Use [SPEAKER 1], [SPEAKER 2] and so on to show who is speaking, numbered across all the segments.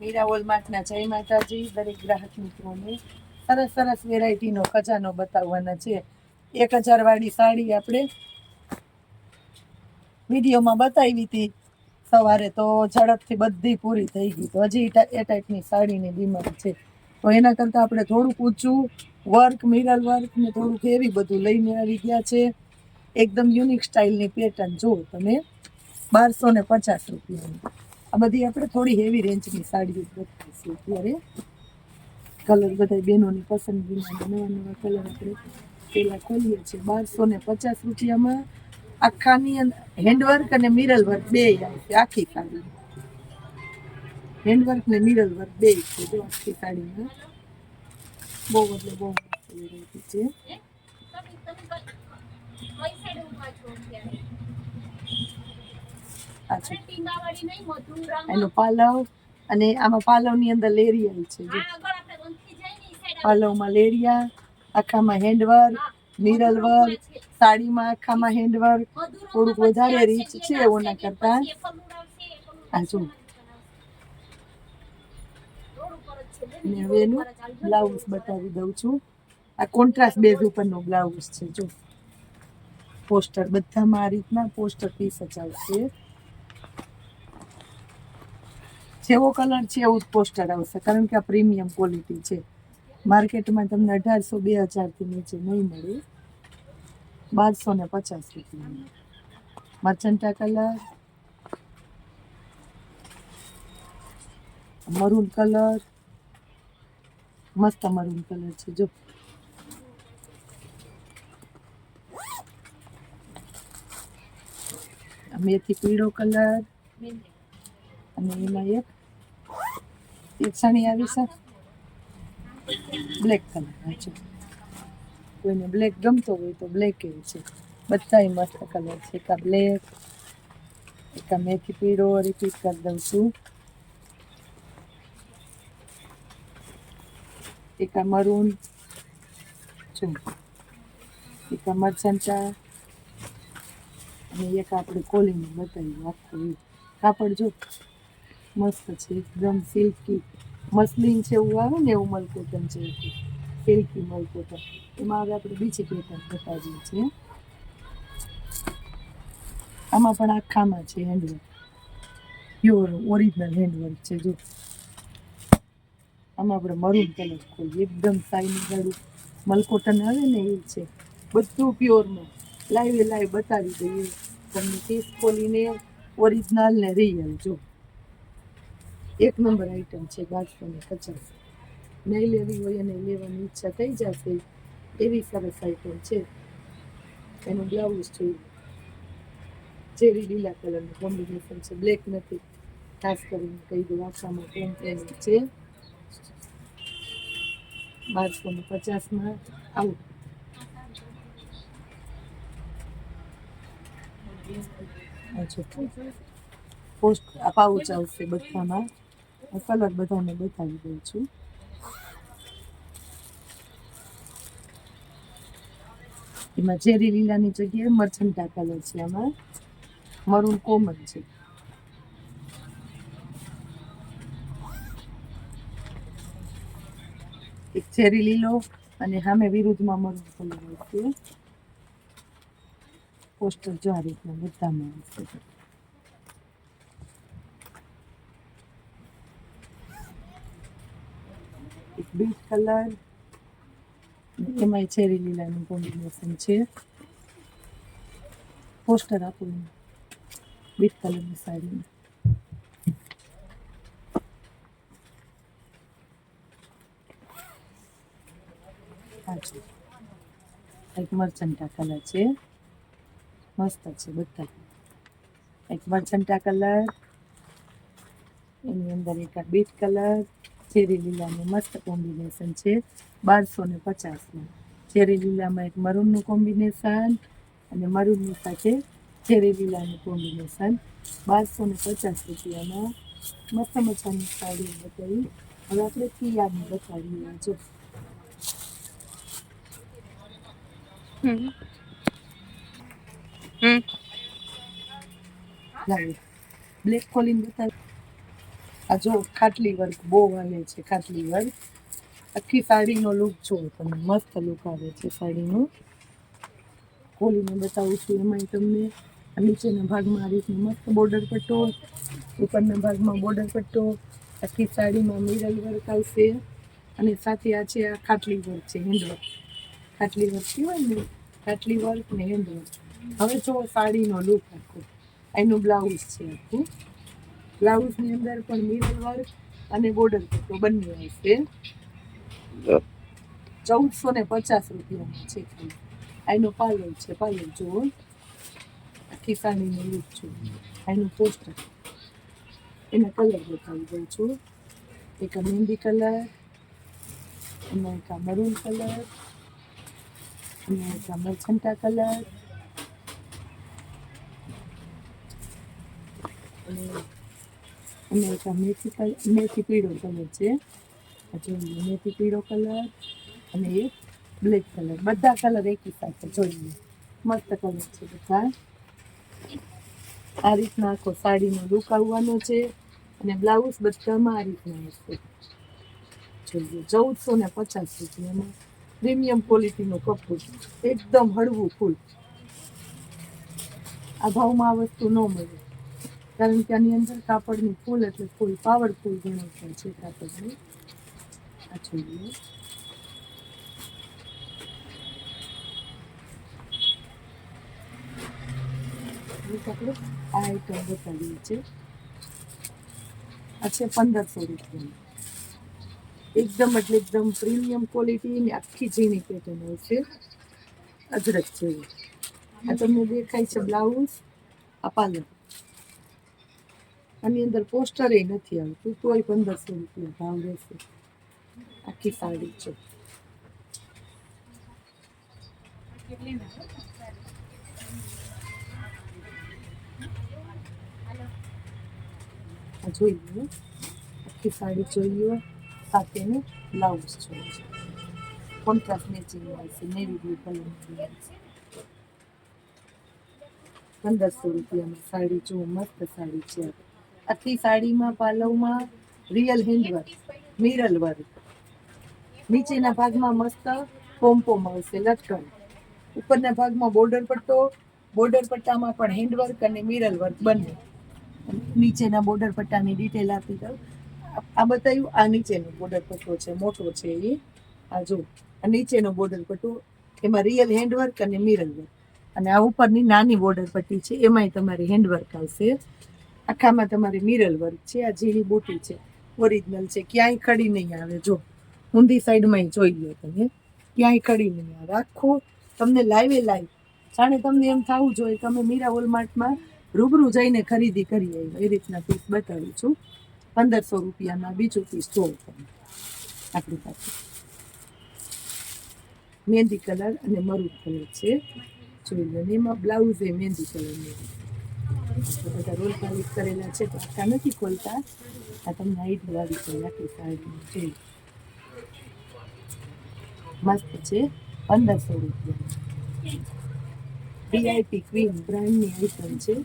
[SPEAKER 1] મીરા વોલમાર્ટના જય માતાજી, દરેક ગ્રાહક મિત્રોને. સરસ સરસ વેરાયટીનો ખજાનો બતાવવાના છે. એક હજાર વાળી સાડી આપણે વિડીયોમાં બતાવી હતી. સવારે તો ઝડપથી બધી પૂરી થઈ ગઈ તો હજી એ ટાઈપની સાડીની ડિમાન્ડ છે. તો એના કરતાં આપણે થોડુંક ઊંચું વર્ક, મિરર વર્ક ને થોડુંક એવી બધું લઈને આવી ગયા છે. એકદમ યુનિક સ્ટાઇલની પેટર્ન જુઓ તમે. બારસો ને પચાસ રૂપિયાની. આ બધી આપણે થોડી હેવી રેન્જની સાડીઓ બતાવીશું અત્યારે. કલર બધા બહેનોની પસંદગીના નવા નવા કલર આપણે પેલા ખોલીએ છીએ. બારસો ને પચાસ રૂપિયામાં આખાની હેન્ડવર્ક અને મિરલ વર્ક બે આવશે આખી સાડી. હેન્ડવર્ક ને મિરલ વર્ક બે છે જો આખી સાડીમાં. બહુ એટલે બહુ વેરાયટી છે. એનો પાલવ અને આમાં પાલવની અંદર લેરિયલ છે પાલવમાં લેરિયા આખામાં હેન્ડવર્ક નિરલ વર્ક સાડીમાં આખામાં હેન્ડવર્ક થોડુંક વધારે રીચ છે ઓના કરતા. આ જો. ને હવે એનું બ્લાઉઝ બતાવી દઉં છું. આ કોન્ટ્રાસ્ટ બેઝ ઉપરનો બ્લાઉઝ છે જો. પોસ્ટર બધામાં આ રીતના પોસ્ટર પીસ જ આવશે. જેવો કલર છે એવું જ પોસ્ટર આવશે. કારણ કે આ પ્રીમિયમ ક્વોલિટી છે. માર્કેટમાં તમને અઢારસો, બે હજારથી નીચે નહીં મળે. બારસો ને પચાસ રૂપિયા મર્ચન્ટા કલર મરૂન કલર મસ્ત મરૂન કલર છે, જો. મેથી પીળો કલર અને એમાં એક એક આવી છે બ્લેક કલર છે કોઈને બ્લેક ગમતો હોય તો બ્લેક એ છે બધાય મસ્ત કલર છે એક બ્લેક એક મેથી પીળો રિપીટ કરી દઉં છું એક મરૂન જો એક મરચંચા અને એક આપણે કોલીને બતાવ્યું આખું કાપડ જો મસ્ત છે, એકદમ સિલ્કી મસલિન છે એવું આવે ને એવું મલકોટન છે સિલ્કી મલકોટન. એમાં હવે આપણે બીજી પેટર્ન બતાવીએ છીએ. આમાં પણ આખામાં છે હેન્ડવર્ક પ્યોર ઓરિજિનલ હેન્ડવર્ક છે, જો. આમાં આપણે મરૂન કલર ખોલીએ, એકદમ સાઈની વાળું મલકોટન આવે ને એ છે. બધું પ્યોરમાં લાઈવ લાઈવ બતાવી દઈએ. તમને કેસ ખોલીને ઓરિજિનલ ને રિયલ જો. એક નંબર આઈટમ છે બારસો ને પચાસ નહીં લેવી હોય અને લેવાની ઈચ્છા થઈ જશે, એવી સરસ આઈટમ છે. એનું બ્લાઉઝ જોઈએ ચેરી લીલા કલરનું કોમ્બિનેશન છે બ્લેક નથી. ખાસ કરીને કહી દઉં આખામાં કોમ્પ્લેન છે. બારસો ને પચાસમાં આવું. પોસ્ટ પાઉચ આવશે બધામાં. કલર બધાને બતાવી દઉં છું. એમાં ચેરી લીલાની જગ્યાએ મરચંટા કલર છે આમાં. મરૂન કોમન છે. એક ચેરી લીલો અને સામે વિરુદ્ધમાં મરૂન કલર આવશે. પોસ્ટર જો આ રીતના બધામાં આવશે. બીટ કલર એમાંય ચેરી લીલાનું કોમ્બિનેશન છે. પોસ્ટર આપું. બીટ કલરની સાડીમાં. એક મરચંટા કલર છે. મસ્ત છે બધા. એક મરચંટા કલર એની અંદર એક બીટ કલર ચેરી લીલાનું મસ્ત કોમ્બિનેશન છે બારસો ને પચાસનું. ચેરી લીલામાં એક મરૂનનું કોમ્બિનેશન અને મરૂનની સાથે ચેરી લીલાનું કોમ્બિનેશન. બારસો ને પચાસ રૂપિયામાં મસ્ત મજાની સાડી બતાવી. હવે આપણે કિયાની બતાવીએ જો
[SPEAKER 2] હમ. હમ.
[SPEAKER 1] બ્લેક કોલિંગ બતાવી. આ જો ખાટલી વર્ક બહુ હાલે છે, ખાટલી વર્ક. આખી સાડીનો લુક જો તમે મસ્ત લુક આવે છે સાડીનો. ખોલીને બતાવું છું એમાંય તમને. આ નીચેના ભાગમાં આ રીતનો મસ્ત બોર્ડર પટ્ટો, ઉપરના ભાગમાં બોર્ડર પટ્ટો. આખી સાડીમાં મિરલ વર્ક આવશે. અને સાથે આ છે આ ખાટલી વર્ક છે હેન્ડવર્ક ખાટલી વર્ક કહેવાય ને, ખાટલી વર્ક ને હેન્ડવર્ક હવે જો સાડીનો લુક આખો, એનું બ્લાઉઝ છે આખું. બ્લાઉઝની અંદર પણ મિરર વર્ક અને બોર્ડર તો બંને છે. ચૌદસો ને પચાસ રૂપિયામાં છે આનો પાર્લર છે પાર્લર જુઓ સાડીનો લુક જુઓ આનું પોસ્ટર એના કલર બતાવી દઉં છું. એક મહેંદી કલર અને એક મરૂન કલર અને એક આ મરચંટા કલર અને અને મેથી કલર મેથી પીળો કલર છે. જોઈએ મેથી પીળો કલર અને એક બ્લેક કલર. બધા કલર એકી સાથે જોઈએ મસ્ત કલર છે બધા. આ રીતના આખો સાડીનો લુક આવવાનો છે અને બ્લાઉઝ બધામાં આ રીતના હશે જોઈએ, ચૌદસો ને પચાસ રૂપિયામાં પ્રીમિયમ ક્વોલિટીનું કપડું. એકદમ હળવું ફૂલ. આ ભાવમાં આ વસ્તુ ન મળે. કારણ કે આની અંદર કાપડની ફૂલ એટલે ફૂલ પાવરફુલ ગણાતા છે કાપડની આ જોઈએ આપણે આ છે. પંદરસો રૂપિયાની. એકદમ એટલે એકદમ પ્રીમિયમ ક્વોલિટી ને આખી ઝીણી પેટર્ન છે. અજરક જેવું. આ તમને દેખાય છે બ્લાઉઝ આ પાલર. આની અંદર પોસ્ટર એ નથી આવતું, તોય પંદરસો રૂપિયા ભાવ રહેશે. આખી સાડી છે. આ જોઈએ. આખી સાડી જોઈએ. સાથેનું બ્લાઉઝ જોઈએ. કોન્ટ્રાસ્ટ મેચિંગ આવશે નેવી બ્લુ કલર પંદરસો રૂપિયામાં સાડી, જો મસ્ત સાડી છે. આખી સાડીમાં, પાલવમાં રિયલ હેન્ડવર્ક મિરલ વર્ક નીચેના ભાગમાં મસ્ત પોમ્પોમ આવશે લટકણ ઉપરના ભાગમાં બોર્ડર પટ્ટો બોર્ડર પટ્ટામાં પણ હેન્ડવર્ક અને મિરલ વર્ક બંને. નીચેના બોર્ડર પટ્ટાની ડિટેલ આપી દઉં. આ- બતાવ્યું, આ નીચેનો બોર્ડર પટ્ટો છે, મોટો છે એ. આ જો, આ નીચેનો બોર્ડર પટ્ટો, એમાં રિયલ હેન્ડવર્ક અને મિરર વર્ક અને આ ઉપરની નાની બોર્ડર પટ્ટી છે, એમાંય તમારી હેન્ડવર્ક આવશે. આખામાં તમારે મિરલ વર્ક છે, આ ઝીણી બુટી છે ઓરિજિનલ છે, ક્યાંય ખડી નહીં આવે. જો, ઊંધી સાઈડમાં જોઈ લો તમે. ક્યાંય ખડી નહીં આવે. આખું તમને લાઈવે લાઈવ જાણે તમને એમ થવું જોઈએ તમે મીરા વોલમાર્ટમાં રૂબરૂ જઈને ખરીદી કરી આવી એ રીતના પીસ બતાવું છું. પંદરસો રૂપિયામાં બીજું પીસ જોવો તમે. આપણી પાસે. મહેંદી કલર અને મરૂન કલર છે. જોઈ લો એમાં બ્લાઉઝ એ મહેંદી કલરનું. બધા રોલ પાલિશ કરેલા છે, તો આટલા નથી ખોલતા. આ તમને આઈડિયા આવી જાય આખી સાડીનું છે. મસ્ત છે, પંદરસો રૂપિયા. વીઆઈપી ક્વીન બ્રાન્ડની આઈટમ છે.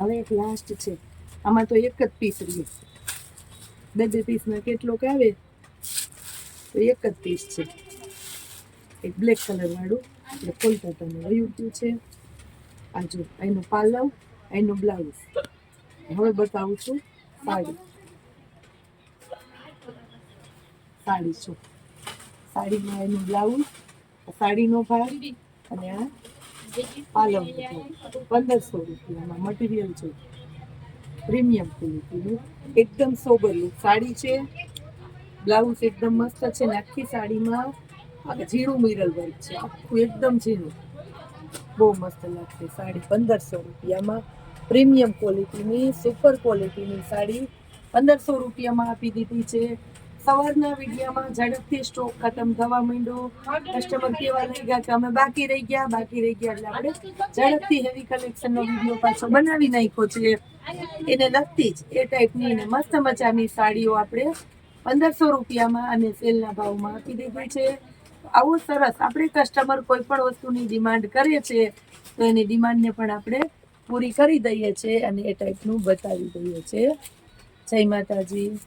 [SPEAKER 1] હવે એક લાસ્ટ છે. આમાં તો એક જ પીસ રહી. બે બે પીસમાં કેટલોક આવે? તો એક જ પીસ છે. એક બ્લેક કલર વાળું. એટલે ખોલતા તમે વયું ગયું છે. આ જો, એનો પાલવ, એનો બ્લાઉઝ હવે બતાવું છું સાડી. સાડી છું સાડીમાં એનું બ્લાઉઝ સાડીનો ભાગ અને આ પાલવ પંદરસો રૂપિયામાં મટીરિયલ છે. પ્રીમિયમ ક્વોલિટીનું એકદમ સોબર લુક સાડી છે. બ્લાઉઝ એકદમ મસ્ત છે. ને આખી સાડીમાં આ ઝીણું મિરલ વર્ક છે. આખું એકદમ ઝીણું. બહુ મસ્ત લાગશે સાડી પંદરસો રૂપિયામાં. પ્રીમિયમ ક્વોલિટીની, સુપર ક્વોલિટીની સાડી પંદરસો રૂપિયામાં આપી દીધી છે. સવારના વિડીયામાં ઝડપથી સ્ટોક ખતમ થવા માંડ્યો. કસ્ટમર કેવા લઈ ગયા કે અમે બાકી રહી ગયા? બાકી રહી ગયા એટલે આપણે ઝડપથી હેવી કલેક્શનનો વીડિયો પાછો બનાવી નાખ્યો છે. એને લગતી જ એ ટાઈપની અને મસ્ત મજાની સાડીઓ આપણે પંદરસો રૂપિયામાં અને સેલના ભાવમાં આપી દીધી છે. આવો સરસ. આપણે કસ્ટમર કોઈ પણ વસ્તુની ડિમાન્ડ કરે છે તો એની ડિમાન્ડને પણ આપણે પૂરી કરી દઈએ છીએ અને એ ટાઈપનું બતાવી દઈએ છીએ. જય માતાજી.